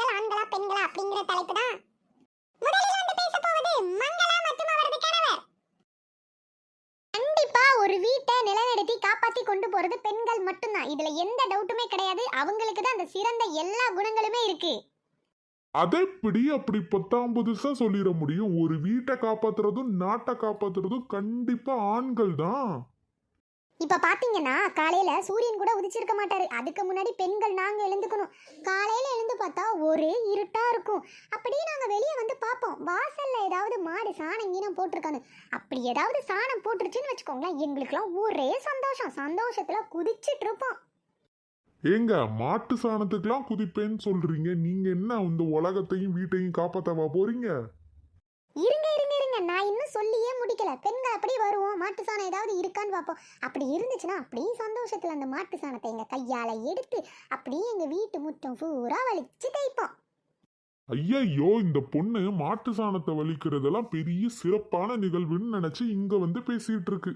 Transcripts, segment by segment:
தலைவர்கள் ஆண்களா பெண்களா அப்படிங்கிற தலைப்பு தான். முதலில் வந்து பேச போவது மங்களா மற்றும் அவரது கணவர். கண்டிப்பா ஒரு வீட்டை நிலைநிறுத்தி காப்பாத்தி கொண்டு போறது பெண்கள் மட்டும்தான். இதுல எந்த டவுட்டுமே கிடையாது. அவங்களுக்கு தான் அந்த சிறந்த எல்லா குணங்களுமே இருக்கு. அதெப்படி அப்படி பத்தாம் புதுசா சொல்லிட முடியும்? ஒரு வீட்டை காப்பாத்துறதும் நாட்டை காப்பாத்துறதும் கண்டிப்பா ஆண்கள் தான். இப்ப பாத்தீங்கன்னா காலையில சூரியன் கூட உதிச்சிருக்க மாட்டாரு. அதுக்கு முன்னாடி பெண்கள் நாங்க எழுந்துக்கணும். காலையில எழுந்து பார்த்தா ஒரே இருட்டா இருக்கும். அப்படியே நாங்க வெளியே வந்து பார்ப்போம். வாசல்ல ஏதாவது மாடு சாணம் கீனம் போட்டிருக்கானு அப்படி ஏதாவது சாணம் போட்டுருச்சுன்னு வச்சுக்கோங்களேன் எங்களுக்குலாம் ஒரே சந்தோஷம். சந்தோஷத்துல குதிச்சிட்டு இருப்போம். ஏங்க மாட்டு சாணத்துக்கெல்லாம் குதிப்பேன்னு சொல்றீங்க. நீங்க என்ன இந்த உலகத்தையும் வீட்டையும் காப்பாத்தவா போறீங்க? நான் இன்னும் சொல்லியே முடிக்கல. பெண்கள் அப்படியே வருவோம். மாட்டு சாணம் ஏதாவது இருக்கான்னு பார்ப்போம். அப்படி இருந்துச்சுன்னா அப்படியே சந்தோஷத்தில் அந்த மாட்டு சாணத்தை எங்கள் கையால் எடுத்து அப்படியே எங்கள் வீட்டு முற்றம் பூரா வலிச்சு தைப்போம் ஐயையோ இந்த பொண்ணு மாட்டு சாணத்தை வலிக்கிறதெல்லாம் பெரிய சிறப்பான நிகழ்வுன்னு நினச்சி இங்கே வந்து பேசிகிட்டு இருக்கு.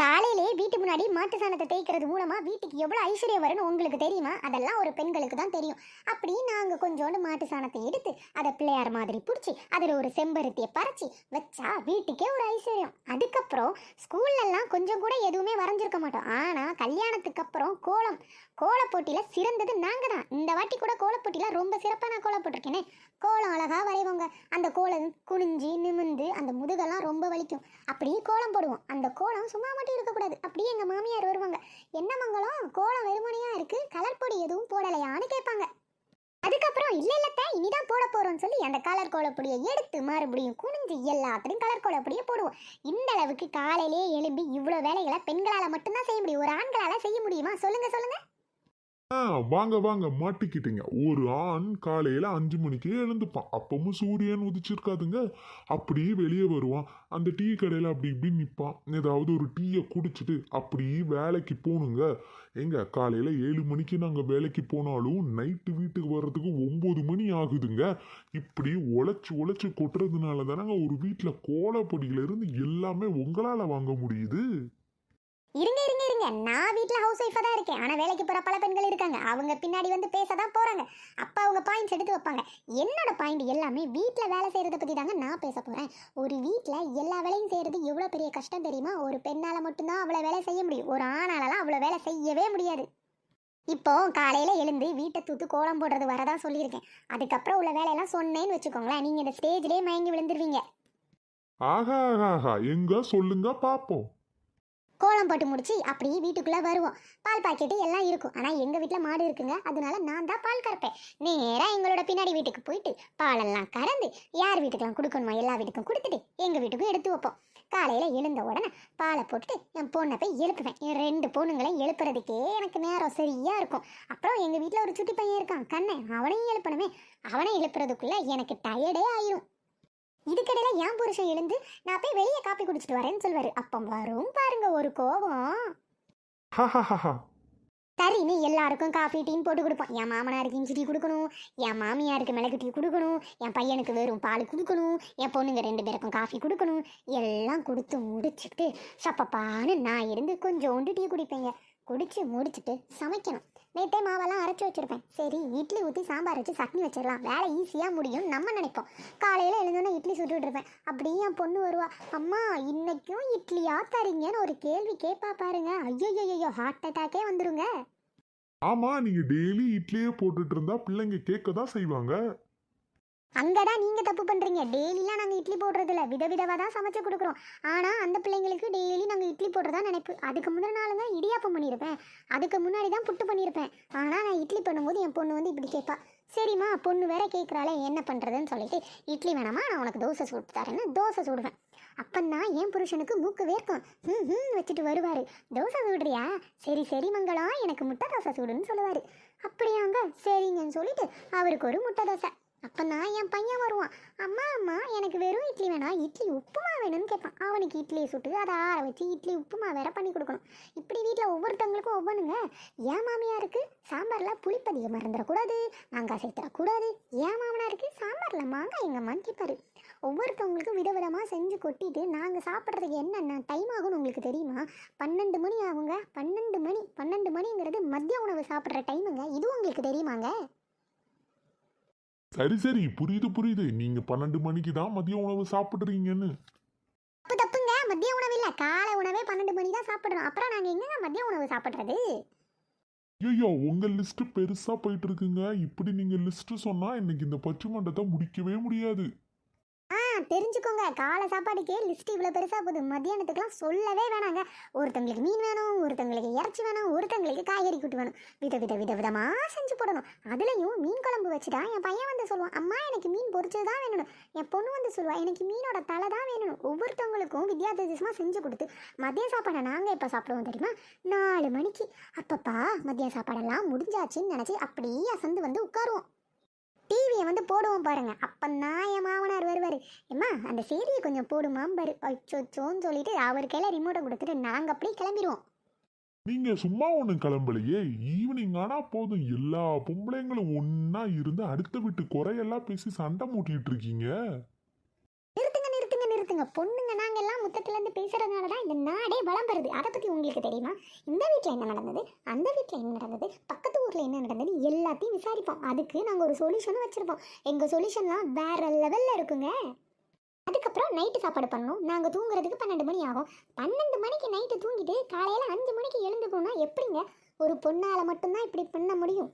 காலையிலே வீட்டு முன்னாடி மாட்டு சாணத்தை தேய்க்கிறது மூலமா வீட்டுக்கு எவ்வளவு ஐஸ்வர்யம் வரும்னு உங்களுக்கு தெரியுமா? அதெல்லாம் ஒரு பெண்களுக்கு தான் தெரியும். அப்படி நாங்க கொஞ்சோண்டு மாட்டு சாணத்தை எடுத்து அதை பிள்ளையார் மாதிரி பிடிச்சி அதில் ஒரு செம்பருத்தியை பறிச்சு வச்சா வீட்டுக்கே ஒரு ஐஸ்வர்யம். அதுக்கப்புறம் ஸ்கூல்ல எல்லாம் கொஞ்சம் கூட எதுவுமே வரைஞ்சிருக்க மாட்டோம். ஆனா கல்யாணத்துக்கு அப்புறம் கோலம். கோலப் போட்டியில சிறந்தது நாங்க தான். இந்த வாட்டி கூட கோலப் போட்டியில ரொம்ப சிறப்பா நான் கோலம் போட்டிருக்கேனே. கோலம் அழகா வரைவோங்க. அந்த கோலம் குனிஞ்சு நிமிந்து அந்த முதுகெல்லாம் ரொம்ப வலிக்கும். அப்படியே கோலம் போடுவோம். அந்த கோலம் சும்மா மட்டும் இருக்கக்கூடாது அப்படியே எங்கள் மாமியார் வருவாங்க. என்ன மங்களம்? கோலம் வெறுமனையாக இருக்குது கலர் பொடி எதுவும் போடலையான்னு கேட்பாங்க. அதுக்கப்புறம் இல்ல இல்லத்த இனிதான் போட போறோம்னு சொல்லி அந்த கலர் கோலப்பொடியை எடுத்து மறுபடியும் குனிஞ்சு எல்லாத்தையும் கலர் கோலப்பொடியை போடுவோம். இந்த அளவுக்கு காலையிலேயே எழும்பி இவ்வளவு வேலைகளை பெண்களால மட்டும்தான் செய்ய முடியும். ஒரு ஆண்களால செய்ய முடியுமா? சொல்லுங்க சொல்லுங்க. வாங்க வாங்க மாட்டிக்கிட்டீங்க. ஒரு ஆண் காலையில் அஞ்சு மணிக்கே எழுந்துப்பான். அப்பவும் சூரியன் உதிச்சிருக்காதுங்க. அப்படியே வெளியே வருவான். அந்த டீ கடையில் அப்படி இப்படி நிற்பான் ஏதாவது ஒரு டீயை குடிச்சிட்டு அப்படியே வேலைக்கு போகணுங்க எங்க காலையில் ஏழு மணிக்கு நாங்கள் வேலைக்கு போனாலும் நைட்டு வீட்டுக்கு வர்றதுக்கு ஒம்பது மணி ஆகுதுங்க. இப்படி உழைச்சி உழைச்சி கொட்டுறதுனால தானங்க ஒரு வீட்டில் கோலப்பொடியிலேருந்து எல்லாமே உங்களால் வாங்க முடியுது. இருங்க இருங்க இருங்க. நான் வீட்டில் ஹவுஸ் ஒய்ஃபாக தான் இருக்கேன். ஆனால் வேலைக்கு போகிற பல பெண்கள் இருக்காங்க. அவங்க பின்னாடி வந்து பேச தான் போறாங்க. அப்போ அவங்க பாயிண்ட்ஸ் எடுத்து வைப்பாங்க. என்னோட பாயிண்ட் எல்லாமே வீட்டில் வேலை செய்கிறத பத்தி தாங்க நான் பேச போகிறேன் ஒரு வீட்டில் எல்லா வேலையும் செய்கிறது எவ்வளவு பெரிய கஷ்டம் தெரியுமா? ஒரு பெண்ணால மட்டும்தான் அவ்வளோ வேலை செய்ய முடியும். ஒரு ஆணாலலாம் அவ்வளோ வேலை செய்யவே முடியாது. இப்போ காலையில எழுந்து வீட்டை தூத்து கோலம் போடுறது வரதான் சொல்லியிருக்கேன். அதுக்கப்புறம் உள்ள வேலையெல்லாம் சொன்னேன்னு வச்சுக்கோங்களேன். நீங்க இந்த ஸ்டேஜ்லயே மயங்கி விழுந்துருவீங்க. ஆஹா ஆஹா. எங்க சொல்லுங்க பாப்போம். கோலம் போட்டு முடிச்சு அப்படியே வீட்டுக்குள்ளே வருவோம். பால் பாக்கெட்டு எல்லாம் இருக்கும். ஆனால் எங்கள் வீட்டில் மாடு இருக்குங்க. அதனால நான் தான் பால் கறப்பேன். நேராக எங்களோட பின்னாடி வீட்டுக்கு போயிட்டு பாலெல்லாம் கறந்து யார் வீட்டுக்கெல்லாம் கொடுக்கணுமோ எல்லா வீட்டுக்கும் கொடுத்துட்டு எங்கள் வீட்டுக்கும் எடுத்து வைப்போம். காலையில் எழுந்த உடனே பாலை போட்டுட்டு என் பொண்ணை போய் எழுப்புவேன். என் ரெண்டு பொண்ணுங்களையும் எழுப்புறதுக்கே எனக்கு நேரம் சரியாக இருக்கும். அப்புறம் எங்கள் வீட்டில் ஒரு சுட்டி பையன் இருக்கான். கண்ணன் அவனையும் எழுப்பணுமே. அவனை எழுப்புறதுக்குள்ளே எனக்கு டயர்டே ஆயிரும். இதுக்கிடையில என் புருஷன் எழுந்து நான் போய் வெளியே காப்பி குடிச்சிட்டு வரேன்னு சொல்வாரு அப்போ வரும் பாருங்க ஒரு கோபம். சரின்னு எல்லாருக்கும் காஃபி டீன்னு போட்டு கொடுப்போம். என் மாமனாருக்கு இஞ்சி டீ கொடுக்கணும் என் மாமியாருக்கு மிளகு டீ கொடுக்கணும் என் பையனுக்கு வெறும் பால் கொடுக்கணும் என் பொண்ணுங்க ரெண்டு பேருக்கும் காஃபி கொடுக்கணும். எல்லாம் கொடுத்து முடிச்சுட்டு சப்பப்பான்னு நான் இருந்து கொஞ்சோண்டு டீ குடிப்பேங்க. குடிச்சு முடிச்சுட்டு சமைக்கணும். நேற்றே மாவெல்லாம் அரைச்சி வச்சுருப்பேன். சரி இட்லி ஊற்றி சாம்பார் வச்சு சட்னி வச்சிடலாம். வேலை ஈஸியாக முடியும் நம்ம நினைப்போம். காலையில் எழுந்தோன்னே இட்லி சுட்டுட்ருப்பேன் அப்படியே என் பொண்ணு வருவா அம்மா இன்றைக்கும் இட்லியாக தரீங்கன்னு ஒரு கேள்வி கேட்பா பாருங்க. ஐயோ ஐயோ ஹார்ட் அட்டாக்கே வந்துருங்க. ஆமாம் நீங்கள் டெய்லி இட்லியே போட்டுட்டு இருந்தால் பிள்ளைங்க கேட்க தான் செய்வாங்க. அங்கதான் நீங்க தப்பு பண்றீங்க. டெய்லிலாம் நாங்க இட்லி போடுறது இல்ல விதவிதவா தான் சமைச்சு கொடுக்குறோம். ஆனா அந்த பிள்ளைங்களுக்கு டெய்லி நாங்க இட்லி போடுறதா நினைப்பு. அதுக்கு முதல் தான் இடியாப்பம் பண்ணியிருப்பேன் அதுக்கு முன்னாடி தான் புட்டு பண்ணியிருப்பேன் ஆனா நான் இட்லி பண்ணும்போது என் பொண்ணு வந்து இப்படி கேட்பா சரிம்மா பொண்ணு வேற கேட்குறாளே என்ன பண்ணுறதுன்னு சொல்லிட்டு இட்லி வேணாமா நான் உனக்கு தோசை சுட்டு தரேன்னு தோசை சுடுவேன். அப்பந்தான் என் புருஷனுக்கு மூக்கு வேர்க்கும். ம் ம் வச்சுட்டு வருவார். தோசை சுடுறியா? சரி சரி மங்களம் எனக்கு முட்டை தோசை சுடுன்னு சொல்லுவார். அப்படியாங்க சரிங்கன்னு சொல்லிட்டு அவருக்கு ஒரு முட்டை தோசை. அப்போ நான் என் பையன் வருவான். அம்மா அம்மா எனக்கு வெறும் இட்லி வேணாம் இட்லி உப்புமா வேணும்னு கேட்பான் அவனுக்கு இட்லியை சுட்டு அதை ஆற வச்சு இட்லி உப்புமா வேற பண்ணி கொடுக்கணும். இப்படி வீட்டில் ஒவ்வொருத்தவங்களுக்கும் ஒவ்வொன்றுங்க மாமியாக மாமியாருக்கு சாம்பாரில் புளிப்பதிகம் மறந்துடக்கூடாது. மாங்காய் சேர்த்துடக்கூடாது. என் மாமனாருக்கு சாம்பாரில் மாங்காய் எங்கள் அம்மான்னு கேட்பாரு ஒவ்வொருத்தவங்களுக்கும் விதவிதமாக செஞ்சு கொட்டிட்டு நாங்கள் சாப்பிட்றதுக்கு என்னென்ன டைம் ஆகும்னு உங்களுக்கு தெரியுமா? பன்னெண்டு மணி ஆகுங்க. பன்னெண்டு மணி பன்னெண்டு மணிங்கிறது மதிய உணவு சாப்பிட்ற டைமுங்க இது உங்களுக்கு தெரியுமாங்க? சரி சரி புரியுது புரியுது. நீங்க பன்னெண்டு மணிக்கு தான் மதிய உணவு சாப்பிடுறீங்கன்னு. தப்பு தப்புங்க. மதிய உணவு இல்ல. காலை உணவே பன்னெண்டு மணி தான் சாப்பிடுறோம். அப்புறம் நாங்கள் எங்கங்க மதிய உணவு சாப்பிட்றது? ஐயோ உங்க லிஸ்ட் பெருசா போயிட்டு இருக்குங்க. இப்படி நீங்க லிஸ்ட் சொன்னா இன்னைக்கு இந்த பச்சு மண்டத்தை முடிக்கவே முடியாது. தெரிஞ்சுக்கோங்க. காலை சாப்பாடுக்கே லிஸ்ட் இவ்வளோ பெருசாக போகுது. மத்தியானத்துக்குலாம் சொல்லவே வேணாங்க. ஒருத்தங்களுக்கு மீன் வேணும் ஒருத்தங்களுக்கு இறச்சி வேணும் ஒருத்தங்களுக்கு காய்கறி கூட்டு வேணும். வித வித வித விதமாக செஞ்சு போடணும். அதுலேயும் மீன் குழம்பு வச்சுட்டா என் பையன் வந்து சொல்லுவான் அம்மா எனக்கு மீன் பொறிச்சது தான் வேணும். என் பொண்ணு வந்து சொல்லுவா எனக்கு மீனோட தலை தான் வேணும். ஒவ்வொருத்தவங்களுக்கும் வித்தியாச வித்தியாசமாக செஞ்சு கொடுத்து மதிய சாப்பாடை நாங்கள் இப்போ சாப்பிடுவோம் தெரியுமா? நாலு மணிக்கு. அப்பப்பா மதிய சாப்பாடெல்லாம் முடிஞ்சாச்சுன்னு நினச்சி அப்படியே அசந்து வந்து உட்காருவோம். டிவியை வந்து போடுவோம் பாருங்க. அப்பந்தான் என் மாமனார் வருவார். ஏம்மா அந்த செய்தியை கொஞ்சம் போடுமாம் பாரு. அச்சோச்சோன்னு சொல்லிட்டு அவர் கையில் ரிமோட்டை கொடுத்துட்டு நாங்கள் அப்படியே கிளம்பிடுவோம். நீங்க சும்மா ஒன்றும் கிளம்பலையே. ஈவினிங் ஆனா போதும். எல்லா பொம்பளைங்களும் ஒன்னா இருந்து அடுத்த வீட்டு குறையெல்லாம் பேசி சண்டை மூட்டிட்டு இருக்கீங்க. நிறுத்துங்க பொண்ணுங்க நாங்கள் எல்லாம் முத்தத்துலேருந்து பேசுகிறதுனால தான் இந்த நாடே வளம் வருது. அதை பற்றி உங்களுக்கு தெரியுமா? இந்த வீட்டில் என்ன நடந்தது? அந்த வீட்டில் என்ன நடந்தது? பக்கத்து ஊரில் என்ன நடந்தது எல்லாத்தையும் விசாரிப்போம். அதுக்கு நாங்கள் ஒரு சொல்யூஷனும் வச்சுருப்போம். எங்கள் சொல்யூஷன்லாம் வேறு லெவலில் இருக்குங்க. அதுக்கப்புறம் நைட்டு சாப்பாடு பண்ணணும். நாங்கள் தூங்குறதுக்கு பன்னெண்டு மணி ஆகும். பன்னெண்டு மணிக்கு நைட்டு தூங்கிட்டு காலையில் அஞ்சு மணிக்கு எழுந்துக்கணும்னா எப்படிங்க? ஒரு பொண்ணால் மட்டும்தான் இப்படி பண்ண முடியும்.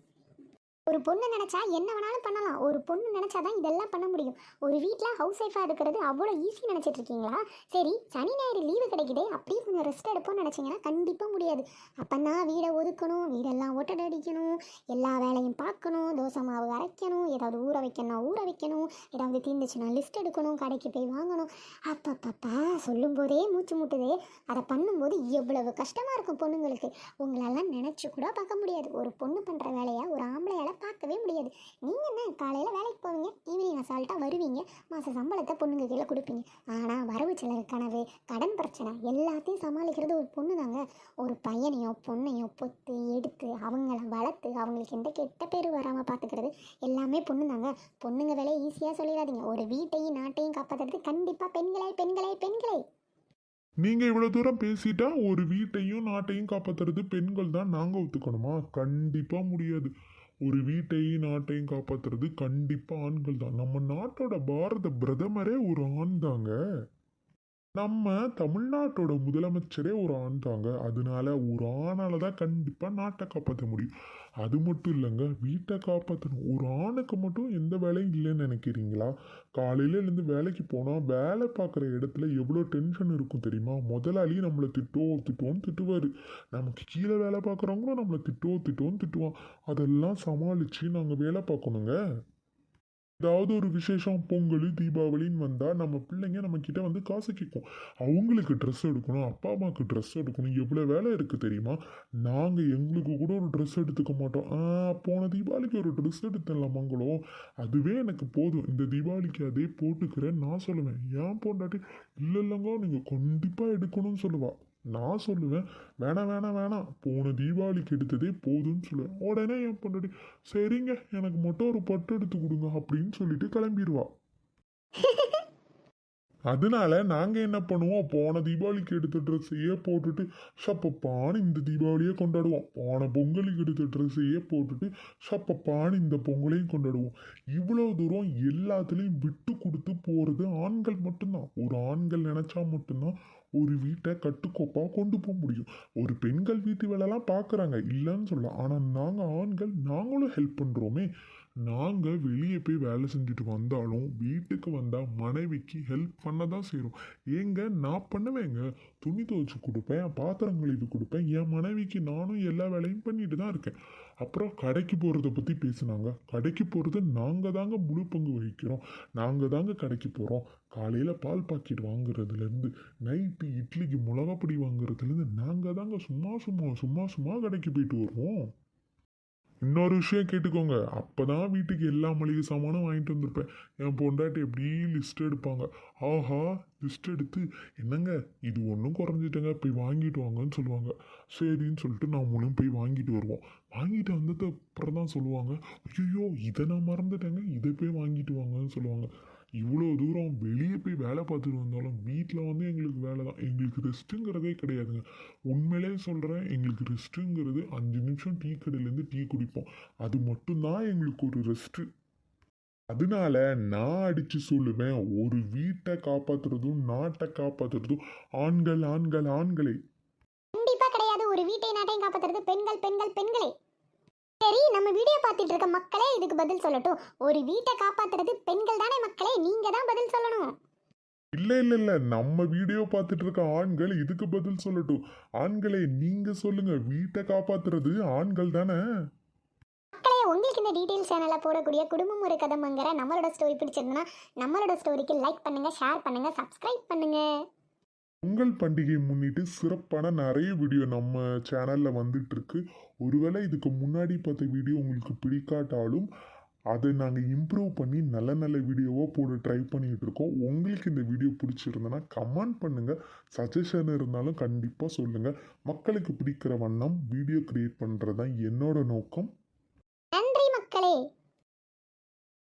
ஒரு பொண்ணு நினச்சா என்ன வேணாலும் பண்ணலாம். ஒரு பொண்ணு நினச்சாதான் இதெல்லாம் பண்ண முடியும். ஒரு வீட்டில் ஹவுஸ் ஒய்ஃபாக இருக்கிறது அவ்வளோ ஈஸி நினச்சிட்டு இருக்கீங்களா? சரி சனி ஞாயிறு லீவு கிடைக்குதே அப்படியே கொஞ்சம் ரெஸ்ட் எடுப்போம்னு நினச்சிங்கன்னா கண்டிப்பாக முடியாது. அப்போனா வீடை ஒதுக்கணும் வீடெல்லாம் ஒட்டடை அடிக்கணும் எல்லா வேலையும் பார்க்கணும் தோசை மாவு அரைக்கணும் ஏதாவது ஊற வைக்கணும் ஊற வைக்கணும் ஏதாவது தீர்ந்துச்சுன்னா லிஸ்ட் எடுக்கணும் கடைக்கு போய் வாங்கணும். அப்பப்பப்பா சொல்லும்போதே மூச்சு முட்டுதே. அதை பண்ணும்போது எவ்வளவு கஷ்டமாக இருக்கும் பொண்ணுங்களுக்கு. உங்களெல்லாம் நினச்சி கூட பார்க்க முடியாது. ஒரு பொண்ணு பண்ணுற வேலையை ஒரு ஆம்பளையால் பார்க்கவே முடியாது. நீங்கள் என்ன காலையில் வேலைக்கு போவீங்க ஈவினிங் அசால்ட்டாக வருவீங்க மாத சம்பளத்தை பொண்ணுங்க கீழே கொடுப்பீங்க. ஆனால் வரவு செலவு கனவு கடன் பிரச்சனை எல்லாத்தையும் சமாளிக்கிறது ஒரு பொண்ணு தாங்க ஒரு பையனையோ பொண்ணையோ பொத்து எடுத்து அவங்கள வளர்த்து அவங்களுக்கு எந்த கெட்ட பேர் வராமல் பார்த்துக்கிறது எல்லாமே பொண்ணு தாங்க பொண்ணுங்க வேலையை ஈஸியாக சொல்லிடாதீங்க. ஒரு வீட்டையும் நாட்டையும் காப்பாற்றுறது கண்டிப்பாக பெண்களே பெண்களே பெண்களே. நீங்க இவ்வளவு தூரம் பேசிட்டா ஒரு வீட்டையும் நாட்டையும் காப்பாத்துறது பெண்கள் தான் நாங்க ஒத்துக்கணுமா? கண்டிப்பா முடியாது. ஒரு வீட்டையும் நாட்டையும் காப்பாத்துறது கண்டிப்பாக ஆண்கள் தான் நம்ம நாட்டோட பாரத பிரதமரே ஒரு ஆண் தாங்க நம்ம தமிழ்நாட்டோட முதலமைச்சரே ஒரு ஆண் தாங்க. அதனால ஒரு ஆணால் தான் கண்டிப்பாக நாட்டை காப்பாற்ற முடியும். அது மட்டும் இல்லைங்க வீட்டை காப்பாற்றணும் ஒரு ஆணுக்கு மட்டும் எந்த வேலையும் இல்லைன்னு நினைக்கிறீங்களா? காலையில் எழுந்து வேலைக்கு போனால் வேலை பார்க்குற இடத்துல எவ்வளோ டென்ஷன் இருக்கும் தெரியுமா? முதலாளி நம்மளை திட்டோ திட்டோன்னு திட்டுவார். நமக்கு கீழே வேலை பார்க்குறவங்களும் நம்மளை திட்டோ திட்டோன்னு திட்டுவான். அதெல்லாம் சமாளித்து நாங்கள் வேலை பார்க்கணுங்க. ஏதாவது ஒரு விசேஷம் பொங்கல் தீபாவளின்னு வந்தால் நம்ம பிள்ளைங்க நம்மக்கிட்ட வந்து காசு கேட்கும் அவங்களுக்கு ட்ரெஸ் எடுக்கணும் அப்பா அம்மாவுக்கு ட்ரெஸ் எடுக்கணும் எவ்வளோ வேலை இருக்குது தெரியுமா? நாங்கள் எங்களுக்கு கூட ஒரு ட்ரெஸ் எடுத்துக்க மாட்டோம். ஆ, போன தீபாவளிக்கு ஒரு ட்ரெஸ் எடுத்தேன்ல மங்களோ? அதுவே எனக்கு போதும். இந்த தீபாவளிக்கு அதே போட்டுக்கிறேன் நான் சொல்லுவேன். ஏன் போண்டாட்டி? இல்லை இல்லைங்க நீங்கள் கண்டிப்பாக எடுக்கணும்னு சொல்லுவாள் நான் சொல்லுவேன் வேணாம் வேணாம் வேணாம். போன தீபாவளிக்கு எடுத்ததே போதும்னு சொல்லுவேன். உடனே என் பொண்டாட்டி சரிங்க எனக்கு மட்டும் ஒரு பட்டு எடுத்து கொடுங்க அப்படின்னு சொல்லிட்டு கிளம்பிடுவா. அதனால நாங்கள் என்ன பண்ணுவோம் போன தீபாவளிக்கு எடுத்த ட்ரெஸ்ஸையே போட்டுட்டு சப்பப்பான்னு இந்த தீபாவளியே கொண்டாடுவோம். போன பொங்கலுக்கு எடுத்த ட்ரெஸ்ஸையே போட்டுட்டு சப்பப்பான்னு இந்த பொங்கலையும் கொண்டாடுவோம். இவ்வளோ தூரம் எல்லாத்துலேயும் விட்டு கொடுத்து போகிறது ஆண்கள் மட்டும்தான். ஒரு ஆண்கள் நினச்சா மட்டும்தான் ஒரு வீட்டை கட்டுக்கோப்பாக கொண்டு போக முடியும். ஒரு பெண்கள் வீட்டு வேலைலாம் பார்க்குறாங்க. இல்லைன்னு சொல்ல ஆனால் நாங்கள் ஆண்கள் நாங்களும் ஹெல்ப் பண்ணுறோமே நாங்கள் வெளியே போய் வேலை செஞ்சுட்டு வந்தாலும் வீட்டுக்கு வந்தால் மனைவிக்கு ஹெல்ப் பண்ண தான் செய்கிறோம் ஏங்க நான் பண்ணுவேங்க. துணி துவைச்சி கொடுப்பேன் பாத்திரங்கள் இது கொடுப்பேன். என் மனைவிக்கு நானும் எல்லா வேலையும் பண்ணிட்டு தான் இருக்கேன். அப்புறம் கடைக்கு போகிறத பற்றி பேசினாங்க. கடைக்கு போகிறது நாங்கள் தாங்க முழு பங்கு வகிக்கிறோம். நாங்கள் தாங்க கடைக்கு போகிறோம் காலையில் பால் பாக்கெட் வாங்குறதுலேருந்து நைட்டு இட்லிக்கு மிளகாப்பொடி வாங்குறதுலேருந்து நாங்கள் தாங்க சும்மா சும்மா சும்மா சும்மா கடைக்கு போயிட்டு வருவோம். இன்னொரு விஷயம் கேட்டுக்கோங்க. அப்போ தான் வீட்டுக்கு எல்லா மளிகை சாமானும் வாங்கிட்டு வந்திருப்பேன். என் பொண்டாட்டி எப்படி லிஸ்ட் எடுப்பாங்க. ஆஹா லிஸ்ட் எடுத்து என்னங்க இது ஒன்றும் குறைஞ்சிட்டங்க போய் வாங்கிட்டு வாங்கன்னு சொல்லுவாங்க. சரின்னு சொல்லிட்டு நாமளும் போய் வாங்கிட்டு வருவோம். வாங்கிட்டு வந்தது அப்புறம் தான் சொல்லுவாங்க. ஐயோ இதை நான் மறந்துட்டேங்க இதை போய் வாங்கிட்டு வாங்கன்னு சொல்லுவாங்க. இவ்வளோ தூரம் வெளியே போய் வேலை பார்த்துட்டு வந்தாலும் வீட்டில் வந்து எங்களுக்கு வேலை தான். எங்களுக்கு ரெஸ்ட்டுங்கிறதே கிடையாதுங்க. உண்மையிலே சொல்கிறேன் எங்களுக்கு ரெஸ்ட்டுங்கிறது அஞ்சு நிமிஷம் டீ கடையிலேருந்து டீ குடிப்போம். அது மட்டும்தான் எங்களுக்கு ஒரு ரெஸ்ட்டு. அதனால நான் அடித்து சொல்லுவேன் ஒரு வீட்டை காப்பாத்துறதும் நாட்டை காப்பாத்துறதும் ஆண்கள் ஆண்கள் ஆண்களே. கண்டிப்பாக கிடையாது. ஒரு வீட்டை நாட்டையும் காப்பாத்துறது பெண்கள் பெண்கள் பெண்களே. சரி நம்ம வீடியோ பார்த்துட்டு இருக்க மக்களே இதுக்கு பதில் சொல்லட்டும். ஒரு வீட்டை காப்பாத்துறது பெண்கள் தானே மக்களே? நீங்க தான் பதில் சொல்லணும். இல்ல இல்ல இல்ல. நம்ம வீடியோ பார்த்துட்டு இருக்க ஆண்கள் இதுக்கு பதில் சொல்லட்டும். ஆண்களே நீங்க சொல்லுங்க. வீட்டை காப்பாத்துறது ஆண்கள் தானே? மக்களே உங்களுக்கு இந்த டீடைல் சேனலில் போடக்கூடிய குடும்பம் ஒரு கதமங்கிற நம்மளோட ஸ்டோரி பிடிச்சிருந்தனா நம்மளோட ஸ்டோரிக்கு லைக் பண்ணுங்க ஷேர் பண்ணுங்க சப்ஸ்கிரைப் பண்ணுங்க. பொங்கல் பண்டிகையை முன்னிட்டு சிறப்பான நிறைய வீடியோ நம்ம சேனலில் வந்துட்டுருக்கு. ஒருவேளை இதுக்கு முன்னாடி பார்த்த வீடியோ உங்களுக்கு பிடிக்காட்டாலும் அதை நாங்கள் இம்ப்ரூவ் பண்ணி நல்ல நல்ல வீடியோவாக போட ட்ரை பண்ணிட்டு இருக்கோம். உங்களுக்கு இந்த வீடியோ பிடிச்சிருந்தனா கமெண்ட் பண்ணுங்கள் சஜஷன் இருந்தாலும் கண்டிப்பாக சொல்லுங்கள் மக்களுக்கு பிடிக்கிற வண்ணம் வீடியோ க்ரியேட் பண்ணுறது தான் என்னோட நோக்கம்.